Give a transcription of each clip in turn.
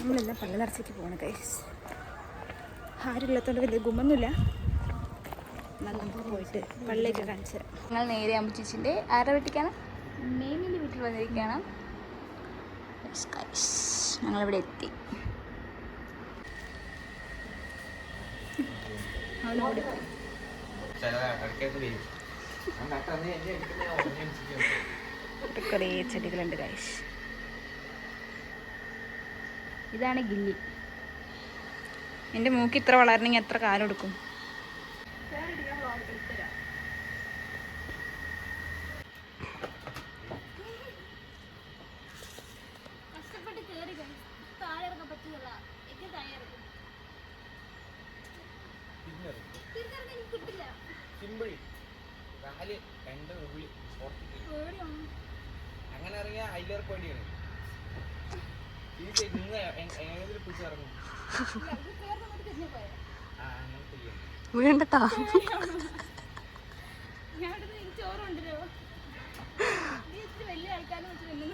നമ്മളെല്ലാം പള്ളി നിറച്ചേക്ക് പോകണം കൈസ് ആരുമില്ലാത്തതുകൊണ്ട് വലിയ ഗുമൊന്നുമില്ല പോയിട്ട് പള്ളിയൊക്കെ കാണിച്ചു തരാം. ഞങ്ങൾ നേരെ അമ്പച്ചിച്ചിന്റെ ആരുടെ വീട്ടിലേക്കാണ്? മേലിന്റെ വീട്ടിൽ വന്നിരിക്കുകയാണ്. ഞങ്ങളിവിടെ എത്തി. കുറേ ചെടികളുണ്ട് കൈസ് ഇതാണ് ഗില്ലി. എന്റെ മൂക്ക് ഇത്ര വളരണമെങ്കിൽ എത്ര കാലം എടുക്കും? അങ്ങനെ അറിയാ അതിലേറെ പേടിയാണ്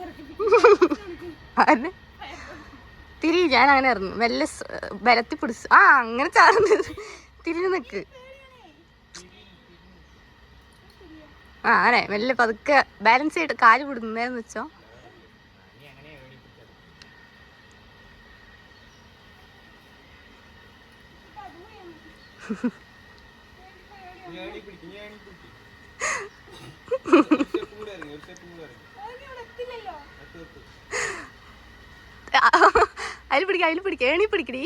ഇറക്കി തിരി ഞാൻ അങ്ങനെ ഇറങ്ങും. മെല്ലെ ബലത്തി പിടിച്ച്. ആ അങ്ങനെ ചാർന്ന് തിരിഞ്ഞു നിക്ക്. ആ അതെ മെല്ലെ പതുക്കെ ബാലൻസ് ചെയ്തിട്ട് കാൽ പിടുന്നേന്ന് വെച്ചോ നീ അങ്ങനെ ഏണി പിടിച്ചത് നീ ഏണി പിടിക്കും നീ ഏണി പിടിക്കും ഒരു സ്റ്റെപ്പ് കൂടെ ഇറങ്ങി ഒരു സ്റ്റെപ്പ് കൂടെ ഇറങ്ങി എത്തില്ലല്ലോ എത്തു എത്തു അതിൽ പിടിക്ക അതിൽ പിടിക്ക. ഏണി പിടിക്കടി.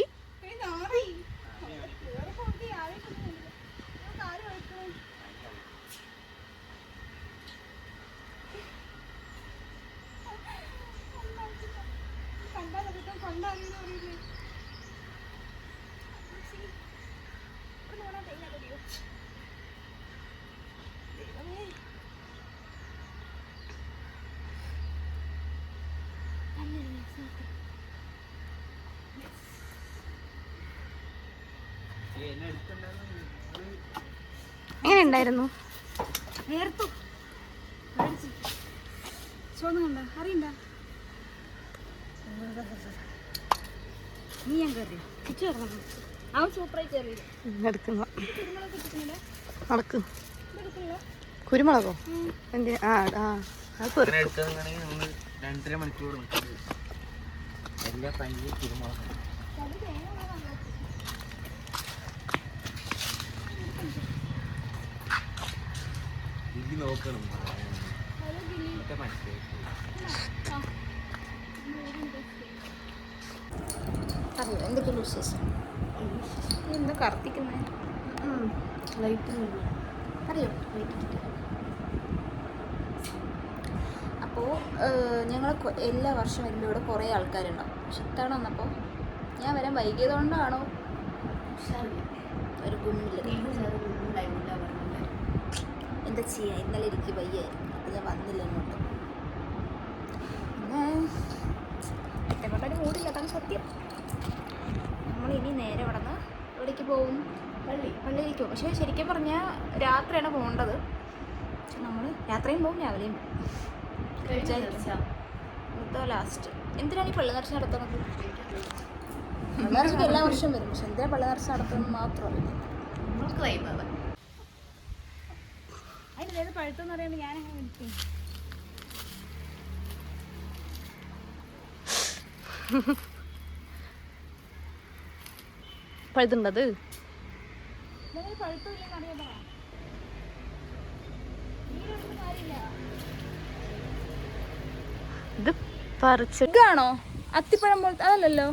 എടുക്കുന്ന. കുരുമുളക് എന്തിനാ? ആ ആ രണ്ടര മണിക്കൂർ എല്ലാ പനിയും കുരുമുളക്. നോക്കണം. ഗില്ലി. മനസ്സിലായി. അറിയോ? എന്തൊക്കെയാണ് വിശേഷം? എന്താ ലൈറ്റ് അറിയോ? ലൈറ്റ് അപ്പോൾ ഞങ്ങൾ എല്ലാ വർഷവും എന്റെ ഇവിടെ കുറേ ആൾക്കാരുണ്ടാവും. പക്ഷെ ഇത്തവണ വന്നപ്പോൾ ഞാൻ വരാൻ വൈകിയത് കൊണ്ടാണോ ഒരു ഗുമ്മില്ല എന്താ ചെയ്യാ? ഇന്നലെ എനിക്ക് വയ്യായിരുന്നു. അപ്പോൾ ഞാൻ വന്നില്ല ഇങ്ങോട്ട്. പിന്നെ കൊണ്ടൊരു മൂടില്ല അതാണ് സത്യം. നമ്മൾ ഇനി നേരെ ഇവിടെ നിന്ന് എവിടേക്ക് പോകും? പള്ളി. പള്ളിയിലേക്ക് പോകും. പക്ഷേ ശരിക്കും പറഞ്ഞാൽ രാത്രിയാണ് പോകേണ്ടത്. പക്ഷെ നമ്മൾ രാത്രിയും പോകും രാവിലെയും പോകും ലാസ്റ്റ് എന്തിനാണ് ഈ പള്ളി നിറച്ച് നടത്തുന്നത്? പള്ളി എല്ലാ വർഷവും വരും. പക്ഷെ എന്തിനാ പള്ളി നിറച്ച് നടത്തുന്നത് മാത്രമല്ല ഏത് പഴുത്തെന്ന് പറയുമ്പോൾ ഞാൻ അങ്ങനെ വിളിക്കും പഴുത്തുണ്ടത് ഇത് പറിച്ച് ഇതാണോ? അത്തിപ്പഴം പോലത്തെ അതല്ലല്ലോ?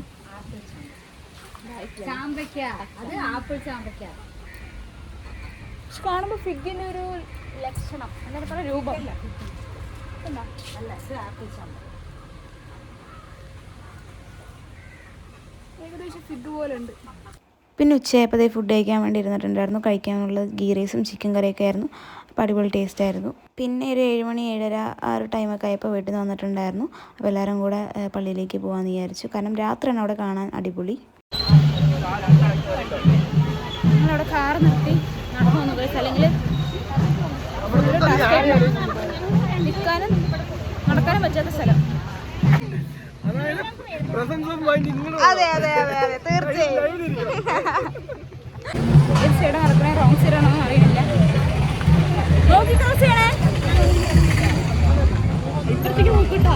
ചാമ്പയ്ക്ക. അത് ആപ്പിൾ ചാമ്പയ്ക്ക. പക്ഷെ കാണുമ്പോ ഫിഗിന്റെ ഒരു ലക്ഷണം. പറയുക രൂപം. ഏകദേശം ഫിഗ് പോലെ ഉണ്ട്. പിന്നെ ഉച്ചയായപ്പോൾ ഫുഡ് കഴിക്കാൻ വേണ്ടി ഇരുന്നിട്ടുണ്ടായിരുന്നു. കഴിക്കാനുള്ള ഗീ റൈസും ചിക്കൻ കറിയൊക്കെ ആയിരുന്നു. അപ്പോൾ അടിപൊളി ടേസ്റ്റ് ആയിരുന്നു. പിന്നെ ഒരു ഏഴ് മണി ഏഴര ആ ഒരു ടൈമൊക്കെ ആയപ്പോൾ വീട്ടിൽ നിന്ന് വന്നിട്ടുണ്ടായിരുന്നു. അപ്പോൾ എല്ലാവരും കൂടെ പള്ളിയിലേക്ക് പോകാമെന്ന് വിചാരിച്ചു. കാരണം രാത്രിയാണ് അവിടെ കാണാൻ അടിപൊളി. കാർ നിർത്തി. നിൽക്കാനും നടക്കാനും പറ്റാത്ത സ്ഥലം. പ്രസൻസ് ഓഫ് മൈൻഡ് നിങ്ങൾ അതെ അതെ അതെ അതെ തീർച്ചയായും. സൈഡ് നടക്കണേ റോങ് സൈഡ് ആണോ അറിയില്ല. നോക്കി ക്രോസ് ചെയ്യണേ. ഇപ്പഴത്തേക്ക് നോക്കിട്ടോ.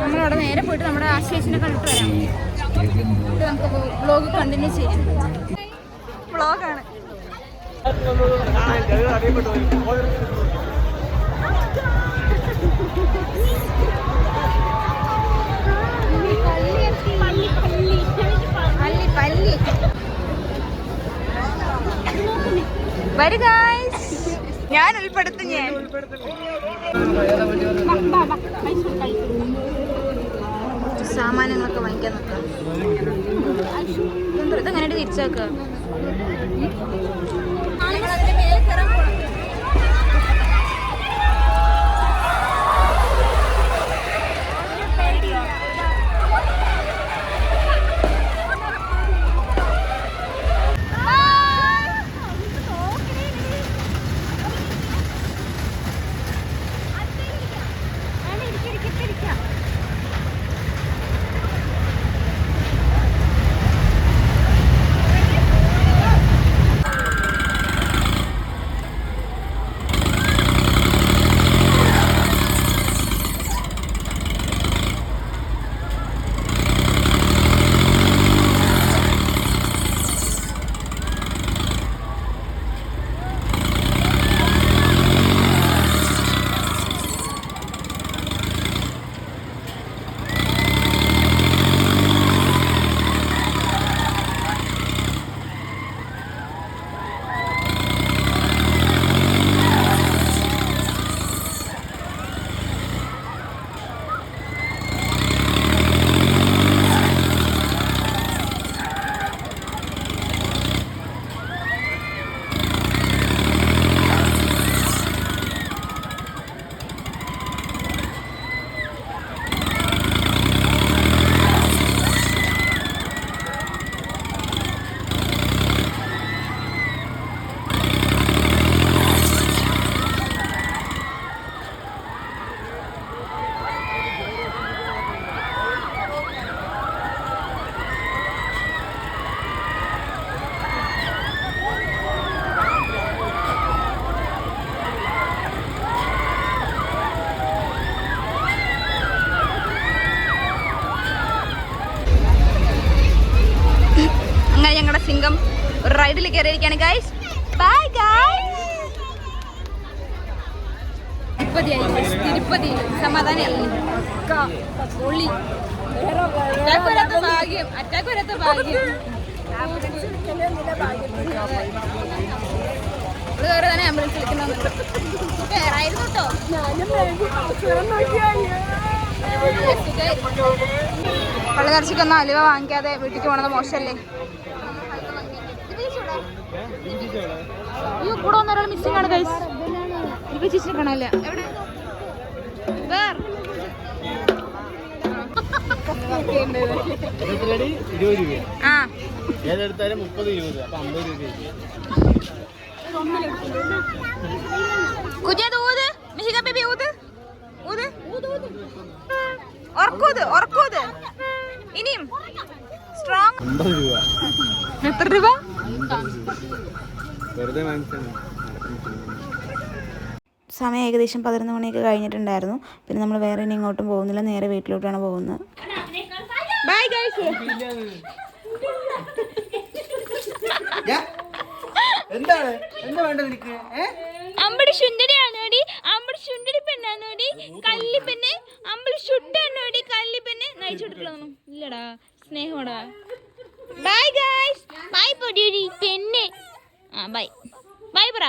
നമ്മളവിടെ നേരെ പോയിട്ട് നമ്മുടെ ആശേഷിനെ കണ്ടിട്ട് വരാം. നമുക്ക് വ്ലോഗ് കണ്ടിന്യൂ ചെയ്യാം. വ്ലോഗാണ് ഞാൻ ഉൾപ്പെടുത്തു സാമാനങ്ങളൊക്കെ വാങ്ങിക്കാൻ നോക്കാം ഇതെങ്ങനെ തിരിച്ചാക്കുക Paralympics. റൈഡിൽ കയറിയിരിക്കുകയാണ് ഗൈസ് ബൈ ഗൈസ് തിരുപ്പതിയായി. തിരുപ്പതി. സമാധാനമല്ലേ പൊള്ളി അറ്റാക്ക് ഭാഗ്യം. ഭാഗ്യം. തന്നെ ആംബുലൻസ് അലുവ വാങ്ങിക്കാതെ വീട്ടിലേക്ക് പോണത് മോശമല്ലേ അയ്യോ കൂടെ ഒന്നൊരാൾ മിസ്സിംഗ് ആണ് ഗൈസ് ഇവ ചേച്ചിനെ കാണാനില്ല. എവിടെ? രൂപ ആ. ഏതെടുത്താലും മുപ്പത് ഇരുപത് അപ്പൊ അമ്പത് രൂപ കുഞ്ഞത് ഊത് മിഷിക ബേബി ഊത്. ഊത് ഉറക്കൂത് ഉറക്കൂത് ഇനിയും സ്ട്രോങ് എത്ര രൂപ? വെറുതെ വാങ്ങിച്ചാണ് സമയം ഏകദേശം പതിനൊന്ന് മണിയൊക്കെ കഴിഞ്ഞിട്ടുണ്ടായിരുന്നു. പിന്നെ നമ്മൾ വേറെ ഇനി ഇങ്ങോട്ടും പോകുന്നില്ല. നേരെ വീട്ടിലോട്ടാണ് പോകുന്നത്. ബൈ ഗൈസ് എന്താണ്? എന്താ വേണ്ടത് നിനക്ക്? അമ്പടി ശുണ്ടടിയാണോടി അമ്പടി ശുണ്ടടി പെണ്ണാണോടി കല്ലി പെണ്ണ്. അമ്പടി ശുട്ടാണോടി കല്ലി പെണ്ണ്. നയിച്ചുകൊടുക്കലൊന്നും ഇല്ലടാ. സ്നേഹോടാ ബൈ ഗൈസ് ബൈ പൊടിയൊടി പെണ്ണ് ആ ബൈ ബൈ പറ